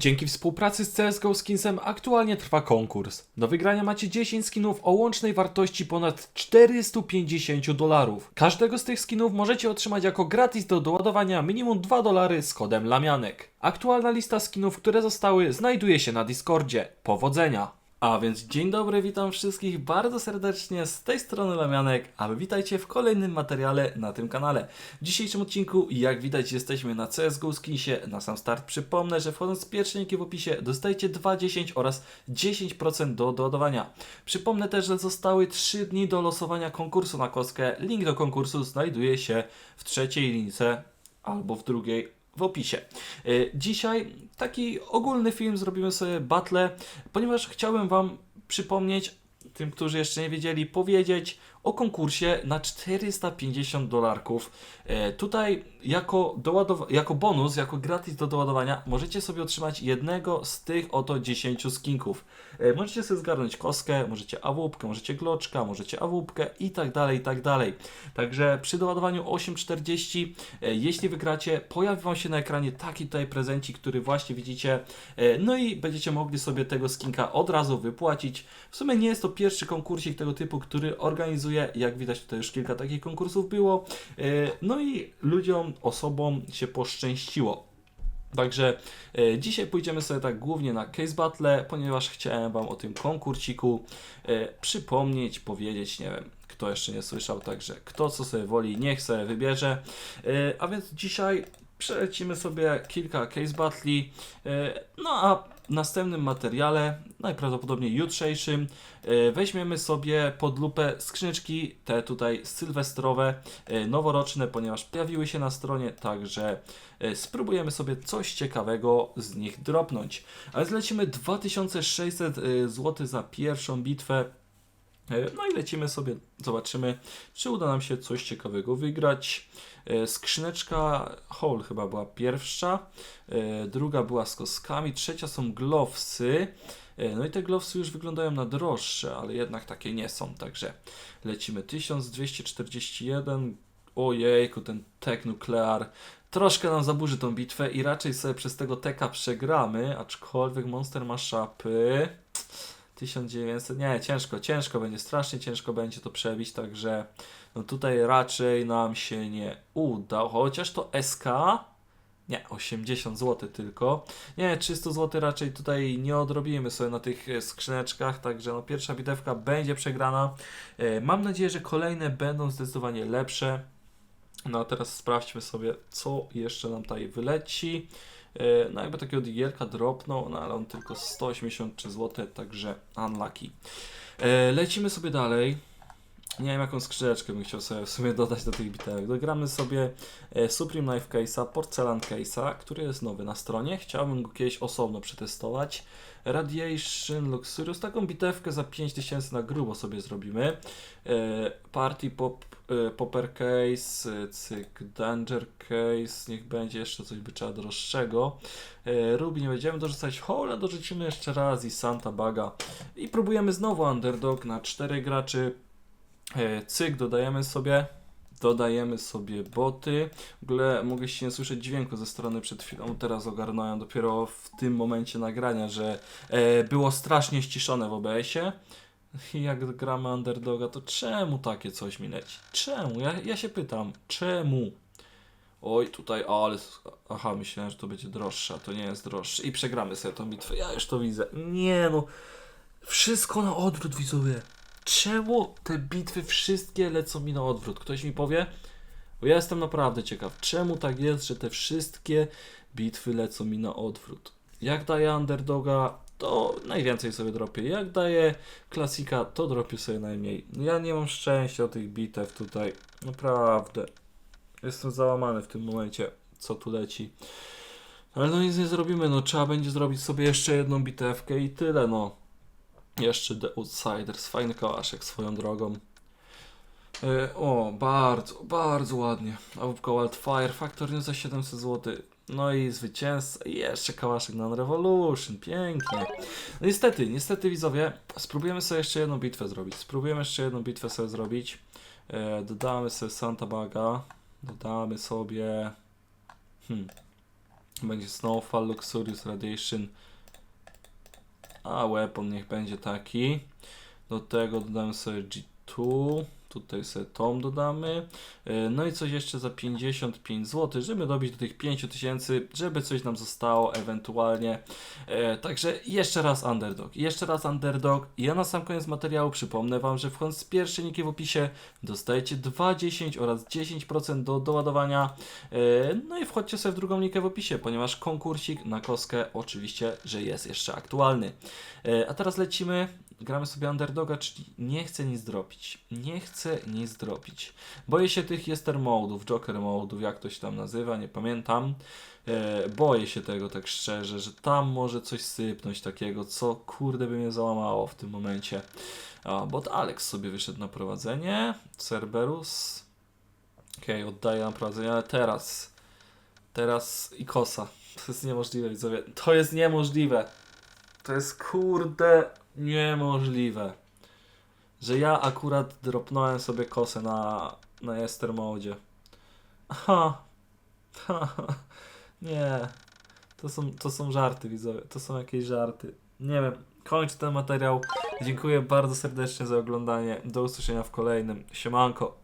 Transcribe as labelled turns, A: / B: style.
A: Dzięki współpracy z CSGO Skinsem aktualnie trwa konkurs. Do wygrania macie 10 skinów o łącznej wartości ponad 450 dolarów. Każdego z tych skinów możecie otrzymać jako gratis do doładowania minimum 2 dolary z kodem Lamianek. Aktualna lista skinów, które zostały, znajduje się na Discordzie. Powodzenia! A więc dzień dobry, witam wszystkich bardzo serdecznie z tej strony Lamianek, a witajcie w kolejnym materiale na tym kanale. W dzisiejszym odcinku, jak widać, jesteśmy na CSGO Skinsie. Na sam start przypomnę, że wchodząc z pierwszej linki w opisie dostajecie 2,10 oraz 10% do doładowania. Przypomnę też, że zostały 3 dni do losowania konkursu na kostkę. Link do konkursu znajduje się w trzeciej lince albo w drugiej w opisie. Y, Dzisiaj taki ogólny film zrobimy sobie battle, ponieważ chciałem Wam przypomnieć, tym, którzy jeszcze nie wiedzieli, powiedzieć o konkursie na 450 dolarków. E, Tutaj jako, jako bonus, jako gratis do doładowania możecie sobie otrzymać jednego z tych oto 10 skinków. E, Możecie sobie zgarnąć kostkę, możecie awupkę, możecie gloczka, możecie awupkę i tak dalej, i tak dalej. Także przy doładowaniu 8.40, e, jeśli wygracie, pojawi Wam się na ekranie taki tutaj prezencik, który właśnie widzicie. No i będziecie mogli sobie tego skinka od razu wypłacić. W sumie nie jest to pierwszy konkursik tego typu, który organizuję. Jak widać, tutaj już kilka takich konkursów było. E, No i ludziom, osobom się poszczęściło. Także e, dzisiaj pójdziemy sobie tak głównie na case battle, ponieważ chciałem Wam o tym konkursiku e, przypomnieć, powiedzieć, nie wiem, kto jeszcze nie słyszał, także kto co sobie woli, niech sobie wybierze. E, a więc dzisiaj przelecimy sobie kilka case battli, e, no a w następnym materiale, najprawdopodobniej jutrzejszym, e, weźmiemy sobie pod lupę skrzyneczki, te tutaj sylwestrowe, e, noworoczne, ponieważ pojawiły się na stronie, także e, spróbujemy sobie coś ciekawego z nich dropnąć. A więc lecimy 2600 zł za pierwszą bitwę. E, No i lecimy sobie, zobaczymy, czy uda nam się coś ciekawego wygrać. E, Skrzyneczka Hall chyba była pierwsza, e, druga była z kostkami, trzecia są glowsy. No i te glowsy już wyglądają na droższe, ale jednak takie nie są, także lecimy 1241. Ojejku, ten tek nuklear troszkę nam zaburzy tą bitwę i raczej sobie przez tego teka przegramy, aczkolwiek monster ma szapy. 1900, nie, ciężko, ciężko będzie, strasznie ciężko będzie to przebić, także no tutaj raczej nam się nie uda, chociaż to SK, nie, 80 zł tylko, nie, 300 zł raczej tutaj nie odrobimy sobie na tych e, skrzyneczkach, także no pierwsza bitewka będzie przegrana, E, mam nadzieję, że kolejne będą zdecydowanie lepsze, no a teraz sprawdźmy sobie, co jeszcze nam tutaj wyleci. E, No jakby takiego digielka dropnął, no ale on tylko 183 zł, także unlucky. E, Lecimy sobie dalej. Nie wiem jaką skrzydeczkę bym chciał sobie w sumie dodać do tych bitełek. Dogramy sobie e, Supreme Knife Case'a, Porcelain Case'a, który jest nowy na stronie. Chciałbym go kiedyś osobno przetestować. Radiation Luxurious, taką bitewkę za 5000 na grubo sobie zrobimy. Party Pop, Popper Case, e, cyk, Danger Case, niech będzie jeszcze coś by trzeba droższego. E, Ruby nie będziemy dorzucać, Hola dorzucimy jeszcze raz i Santa Baga. I próbujemy znowu Underdog na 4 graczy. Cyk, dodajemy sobie. Dodajemy sobie boty. W ogóle mogliście nie słyszeć dźwięku ze strony przed chwilą. Teraz ogarnąłem dopiero w tym momencie nagrania, że było strasznie ściszone w OBS-ie. Jak gramy underdoga, to czemu takie coś mi leci? Czemu? Ja, ja się pytam, czemu? Oj, tutaj, ale. Aha, myślałem, że to będzie droższe, a to nie jest droższe. I przegramy sobie tą bitwę. Ja już to widzę. Nie no. Wszystko na odwrót, widzowie. Czemu te bitwy wszystkie lecą mi na odwrót? Ktoś mi powie? Bo ja jestem naprawdę ciekaw, czemu tak jest, że te wszystkie bitwy lecą mi na odwrót. Jak daję underdoga, to najwięcej sobie dropię. Jak daję klasika, to dropię sobie najmniej. Ja nie mam szczęścia tych bitew tutaj. Naprawdę. Jestem załamany w tym momencie, co tu leci. Ale no nic nie zrobimy, no trzeba będzie zrobić sobie jeszcze jedną bitewkę i tyle, no. Jeszcze The Outsiders, fajny kałaszek swoją drogą. E, o, bardzo, bardzo ładnie. Awupka Wildfire, Factor News za 700 zł. No i zwycięzca, i jeszcze kałaszek na Revolution, pięknie. No niestety, niestety widzowie, spróbujemy sobie jeszcze jedną bitwę zrobić. Spróbujemy jeszcze jedną bitwę sobie zrobić. E, dodamy sobie Santa Baga. Dodamy sobie... Hmm. Będzie Snowfall, Luxurious Radiation. A weapon niech będzie taki. Do tego dodamy sobie G2. Tutaj sobie tom dodamy. E, No i coś jeszcze za 55 zł, żeby dobić do tych 5000, żeby coś nam zostało ewentualnie. E, także jeszcze raz underdog. Jeszcze raz underdog. Ja na sam koniec materiału przypomnę Wam, że wchodząc z pierwszej linki w opisie dostajecie 2,10 oraz 10% do doładowania. E, no i wchodźcie sobie w drugą linkę w opisie, ponieważ konkursik na koskę oczywiście, że jest jeszcze aktualny. A teraz lecimy. Gramy sobie underdoga, czyli nie chcę nic dropić. Nie chcę nic dropić. Boję się tych jester modów, joker modów, jak to się tam nazywa, nie pamiętam. E, boję się tego tak szczerze, że tam może coś sypnąć takiego, co kurde by mnie załamało w tym momencie. A, bot Alex sobie wyszedł na prowadzenie. Cerberus. Okej, oddaję na prowadzenie, ale teraz. Teraz i kosa. To jest niemożliwe, widzowie. To jest niemożliwe. To jest kurde niemożliwe. Że ja akurat dropnąłem sobie kosę na, na Ester modzie. Ha. Ha. Nie. To są, to są żarty, widzowie. To są jakieś żarty. Nie wiem. Kończę ten materiał. Dziękuję bardzo serdecznie za oglądanie. Do usłyszenia w kolejnym. Siemanko.